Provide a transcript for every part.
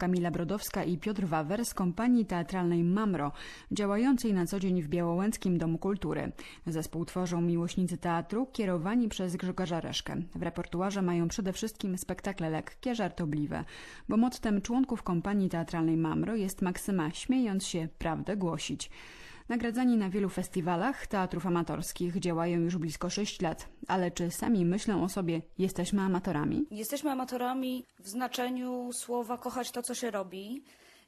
Kamila Brodowska i Piotr Wawer z kompanii teatralnej Mamro, działającej na co dzień w Białołęckim Domu Kultury. Zespół tworzą miłośnicy teatru, kierowani przez Grzegorza Reszkę. W repertuarze mają przede wszystkim spektakle lekkie, żartobliwe, bo mottem członków kompanii teatralnej Mamro jest maksyma śmiejąc się, prawdę głosić. Nagradzani na wielu festiwalach teatrów amatorskich działają już blisko 6 lat, ale czy sami myślą o sobie, jesteśmy amatorami? Jesteśmy amatorami w znaczeniu słowa kochać to, co się robi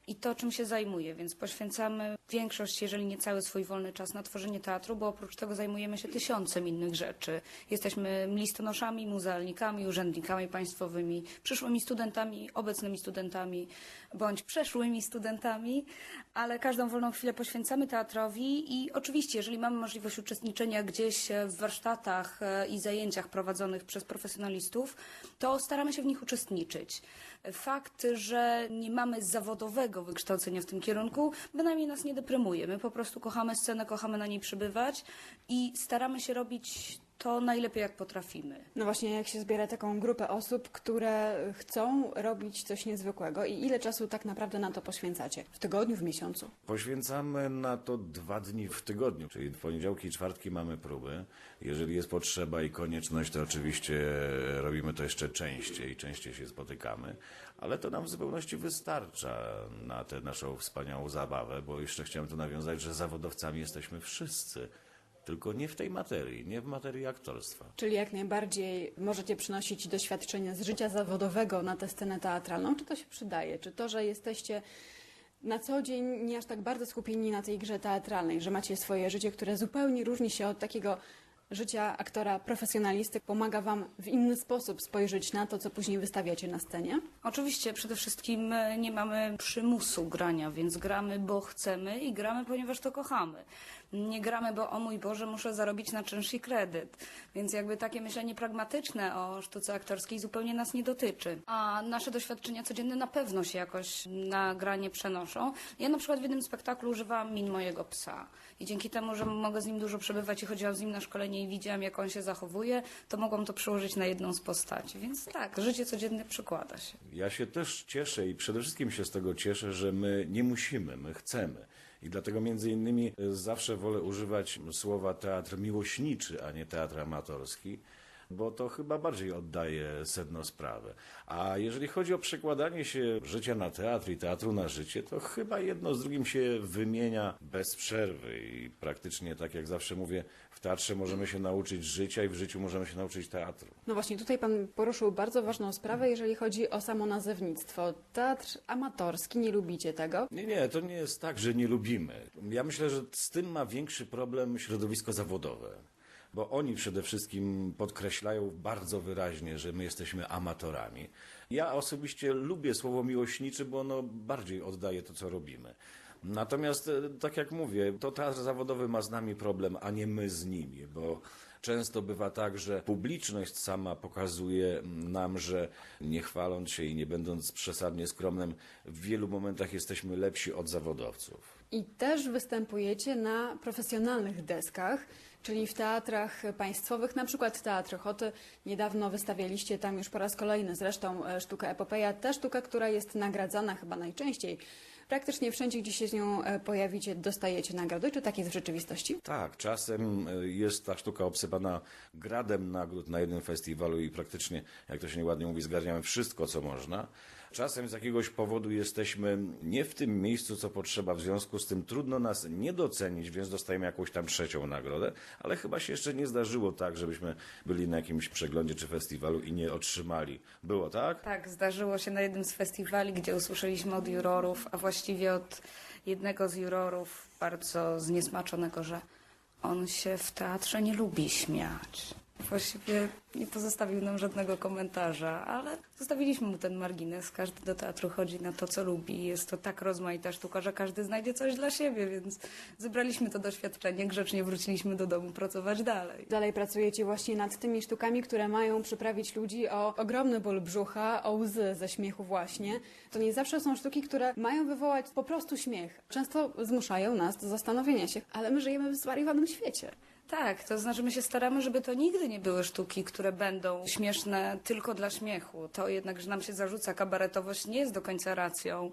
i to, czym się zajmuje, więc poświęcamy większość, jeżeli nie cały swój wolny czas na tworzenie teatru, bo oprócz tego zajmujemy się tysiącem innych rzeczy. Jesteśmy listonoszami, muzealnikami, urzędnikami państwowymi, przyszłymi studentami, obecnymi studentami, bądź przeszłymi studentami, ale każdą wolną chwilę poświęcamy teatrowi i oczywiście, jeżeli mamy możliwość uczestniczenia gdzieś w warsztatach e, i zajęciach prowadzonych przez profesjonalistów, to staramy się w nich uczestniczyć. Fakt, że nie mamy zawodowego wykształcenia w tym kierunku, bynajmniej nas nie deprymuje. My po prostu kochamy scenę, kochamy na niej przybywać i staramy się robić to najlepiej jak potrafimy. No właśnie, jak się zbiera taką grupę osób, które chcą robić coś niezwykłego i ile czasu tak naprawdę na to poświęcacie? W tygodniu, w miesiącu? Poświęcamy na to dwa dni w tygodniu, czyli w poniedziałki i czwartki mamy próby. Jeżeli jest potrzeba i konieczność, to oczywiście robimy to jeszcze częściej, częściej się spotykamy, ale to nam w zupełności wystarcza na tę naszą wspaniałą zabawę, bo jeszcze chciałem tu nawiązać, że zawodowcami jesteśmy wszyscy. Tylko nie w tej materii, nie w materii aktorstwa. Czyli jak najbardziej możecie przynosić doświadczenia z życia zawodowego na tę scenę teatralną. Czy to się przydaje? Czy to, że jesteście na co dzień nie aż tak bardzo skupieni na tej grze teatralnej, że macie swoje życie, które zupełnie różni się od takiego życia aktora profesjonalisty, pomaga Wam w inny sposób spojrzeć na to, co później wystawiacie na scenie? Oczywiście przede wszystkim e, nie mamy przymusu grania, więc gramy, bo chcemy i gramy, ponieważ to kochamy. Nie gramy, bo o mój Boże, muszę zarobić na czynsz i kredyt. Więc jakby takie myślenie pragmatyczne o sztuce aktorskiej zupełnie nas nie dotyczy. A nasze doświadczenia codzienne na pewno się jakoś na granie przenoszą. Ja na przykład w jednym spektaklu używałam min mojego psa. I dzięki temu, że mogę z nim dużo przebywać i chodziłam z nim na szkolenie i widziałam, jak on się zachowuje, to mogłam to przełożyć na jedną z postaci. Więc tak, życie codzienne przykłada się. Ja się też cieszę i przede wszystkim się z tego cieszę, że my nie musimy, my chcemy. I dlatego między innymi e, zawsze wolę używać słowa teatr miłośniczy, a nie teatr amatorski, bo to chyba bardziej oddaje sedno sprawy. A jeżeli chodzi o przekładanie się życia na teatr i teatru na życie, to chyba jedno z drugim się wymienia bez przerwy i praktycznie tak jak zawsze mówię, w teatrze możemy się nauczyć życia i w życiu możemy się nauczyć teatru. No właśnie, tutaj Pan poruszył bardzo ważną sprawę, jeżeli chodzi o samo nazewnictwo. Teatr amatorski, nie lubicie tego? Nie, nie, to nie jest tak, że nie lubimy. Ja myślę, że z tym ma większy problem środowisko zawodowe. Bo oni przede wszystkim podkreślają bardzo wyraźnie, że my jesteśmy amatorami. Ja osobiście lubię słowo miłośniczy, bo ono bardziej oddaje to, co robimy. Natomiast, e, tak jak mówię, to teatr zawodowy ma z nami problem, a nie my z nimi, bo często bywa tak, że publiczność sama pokazuje nam, że nie chwaląc się i nie będąc przesadnie skromnym, w wielu momentach jesteśmy lepsi od zawodowców. I też występujecie na profesjonalnych deskach, czyli w teatrach państwowych, na przykład Teatr Ochoty. Niedawno wystawialiście tam już po raz kolejny zresztą e, sztukę Epopeja, ta sztuka, która jest nagradzana chyba najczęściej. Praktycznie wszędzie, gdzie się z nią e, pojawicie, dostajecie nagrody. Czy tak jest w rzeczywistości? Tak, czasem e, jest ta sztuka obsypana gradem nagród na jednym festiwalu i praktycznie, jak to się nieładnie mówi, zgarniamy wszystko, co można. Czasem z jakiegoś powodu jesteśmy nie w tym miejscu, co potrzeba, w związku z tym trudno nas nie docenić, więc dostajemy jakąś tam trzecią nagrodę, ale chyba się jeszcze nie zdarzyło tak, żebyśmy byli na jakimś przeglądzie czy festiwalu i nie otrzymali. Było tak? Tak, zdarzyło się na jednym z festiwali, gdzie usłyszeliśmy od jurorów, a właściwie od jednego z jurorów bardzo zniesmaczonego, że on się w teatrze nie lubi śmiać. Właściwie nie pozostawił nam żadnego komentarza, ale zostawiliśmy mu ten margines. Każdy do teatru chodzi na to, co lubi. Jest to tak rozmaita sztuka, że każdy znajdzie coś dla siebie, więc zebraliśmy to doświadczenie, grzecznie wróciliśmy do domu pracować dalej. Dalej pracujecie właśnie nad tymi sztukami, które mają przyprawić ludzi o ogromny ból brzucha, o łzy ze śmiechu właśnie. To nie zawsze są sztuki, które mają wywołać po prostu śmiech. Często zmuszają nas do zastanowienia się, ale my żyjemy w zwariowanym świecie. Tak, to znaczy my się staramy, żeby to nigdy nie były sztuki, które będą śmieszne tylko dla śmiechu. To jednak, że nam się zarzuca kabaretowość nie jest do końca racją,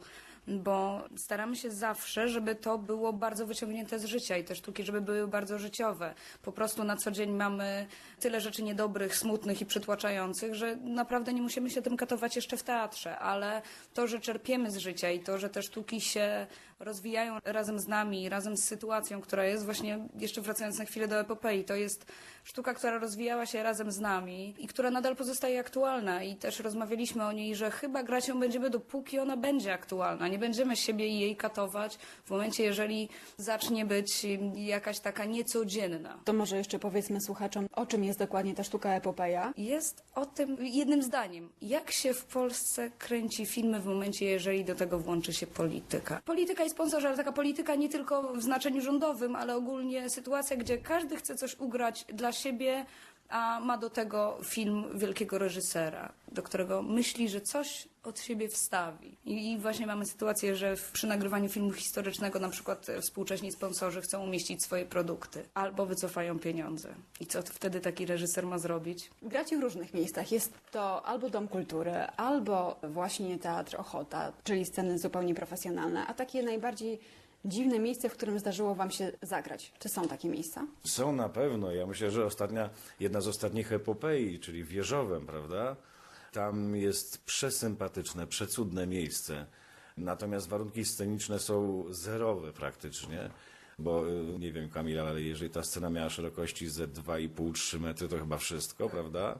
bo staramy się zawsze, żeby to było bardzo wyciągnięte z życia i te sztuki, żeby były bardzo życiowe. Po prostu na co dzień mamy tyle rzeczy niedobrych, smutnych i przytłaczających, że naprawdę nie musimy się tym katować jeszcze w teatrze, ale to, że czerpiemy z życia i to, że te sztuki się rozwijają razem z nami, razem z sytuacją, która jest właśnie, jeszcze wracając na chwilę do epopei, to jest sztuka, która rozwijała się razem z nami i która nadal pozostaje aktualna i też rozmawialiśmy o niej, że chyba grać ją będziemy dopóki ona będzie aktualna. Nie będziemy siebie i jej katować w momencie, jeżeli zacznie być jakaś taka niecodzienna. To może jeszcze powiedzmy słuchaczom, o czym jest dokładnie ta sztuka epopeja. Jest o tym jednym zdaniem. Jak się w Polsce kręci filmy w momencie, jeżeli do tego włączy się polityka? Polityka i sponsorzy, ale taka polityka nie tylko w znaczeniu rządowym, ale ogólnie sytuacja, gdzie każdy chce coś ugrać dla siebie, a ma do tego film wielkiego reżysera, do którego myśli, że coś od siebie wstawi. I, właśnie mamy sytuację, że przy nagrywaniu filmu historycznego na przykład e, współcześni sponsorzy chcą umieścić swoje produkty albo wycofają pieniądze. I co wtedy taki reżyser ma zrobić? Gracie w różnych miejscach. Jest to albo Dom Kultury, albo właśnie Teatr Ochota, czyli sceny zupełnie profesjonalne, a takie najbardziej dziwne miejsce, w którym zdarzyło Wam się zagrać. Czy są takie miejsca? Są na pewno. Ja myślę, że ostatnia, jedna z ostatnich epopei, czyli Wieżowem, prawda? Tam jest przesympatyczne, przecudne miejsce. Natomiast warunki sceniczne są zerowe praktycznie. Bo y, nie wiem, Kamila, ale jeżeli ta scena miała szerokości ze 2,5-3 metry, to chyba wszystko, prawda?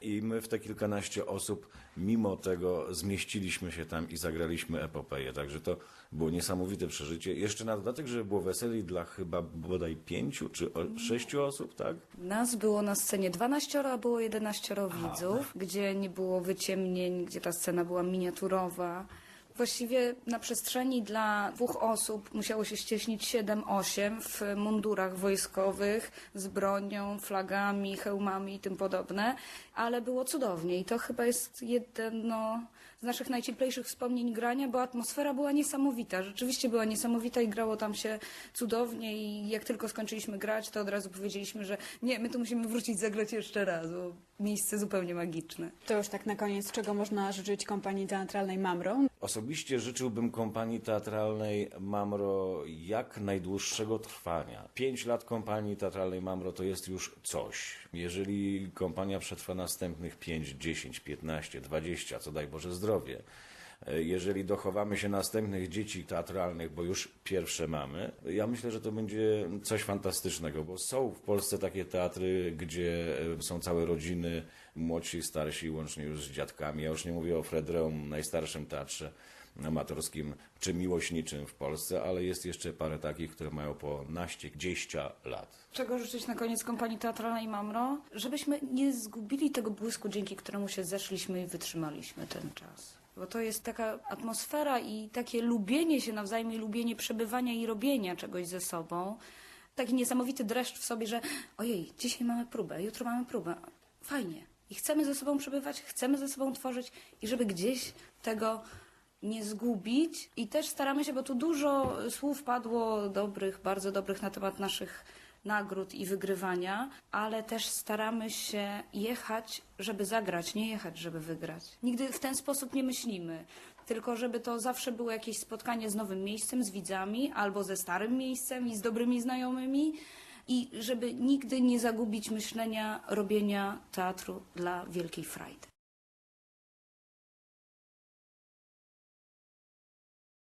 I my w te kilkanaście osób, mimo tego, zmieściliśmy się tam i zagraliśmy epopeję. Także to było niesamowite przeżycie. Jeszcze na dodatek, że było weseli dla chyba bodaj pięciu czy o, sześciu osób, tak? Nas było na scenie 12, a było 11 widzów, gdzie nie było wyciemnień, gdzie ta scena była miniaturowa. Właściwie na przestrzeni dla dwóch osób musiało się ścieśnić 7-8 w mundurach wojskowych z bronią, flagami, hełmami i tym podobne, ale było cudownie i to chyba jest jedno z naszych najcieplejszych wspomnień grania, bo atmosfera była niesamowita. Rzeczywiście była niesamowita i grało tam się cudownie i jak tylko skończyliśmy grać, to od razu powiedzieliśmy, że nie, my tu musimy wrócić zagrać jeszcze raz, bo miejsce zupełnie magiczne. To już tak na koniec, czego można życzyć kompanii teatralnej Mamro. Osobiście życzyłbym kompanii teatralnej Mamro jak najdłuższego trwania. Pięć lat kompanii teatralnej Mamro to jest już coś. Jeżeli kompania przetrwa następnych 5, 10, 15, 20, co daj Boże zdrowie, jeżeli dochowamy się następnych dzieci teatralnych, bo już pierwsze mamy, ja myślę, że to będzie coś fantastycznego, bo są w Polsce takie teatry, gdzie e, są całe rodziny, młodsi, starsi, łącznie już z dziadkami. Ja już nie mówię o Fredreum, najstarszym teatrze amatorskim czy miłośniczym w Polsce, ale jest jeszcze parę takich, które mają po naście, dzieścia lat. Czego życzyć na koniec kompanii teatralnej Mamro? Żebyśmy nie zgubili tego błysku, dzięki któremu się zeszliśmy i wytrzymaliśmy ten czas. Bo to jest taka atmosfera i takie lubienie się nawzajem, i lubienie przebywania i robienia czegoś ze sobą. Taki niesamowity dreszcz w sobie, że ojej, dzisiaj mamy próbę, jutro mamy próbę. Fajnie. I chcemy ze sobą przebywać, chcemy ze sobą tworzyć i żeby gdzieś tego nie zgubić. I też staramy się, bo tu dużo słów padło dobrych, bardzo dobrych na temat naszych nagród i wygrywania, ale też staramy się jechać, żeby zagrać, nie jechać, żeby wygrać. Nigdy w ten sposób nie myślimy. Tylko żeby to zawsze było jakieś spotkanie z nowym miejscem, z widzami, albo ze starym miejscem i z dobrymi znajomymi. I żeby nigdy nie zagubić myślenia robienia teatru dla wielkiej frajdy.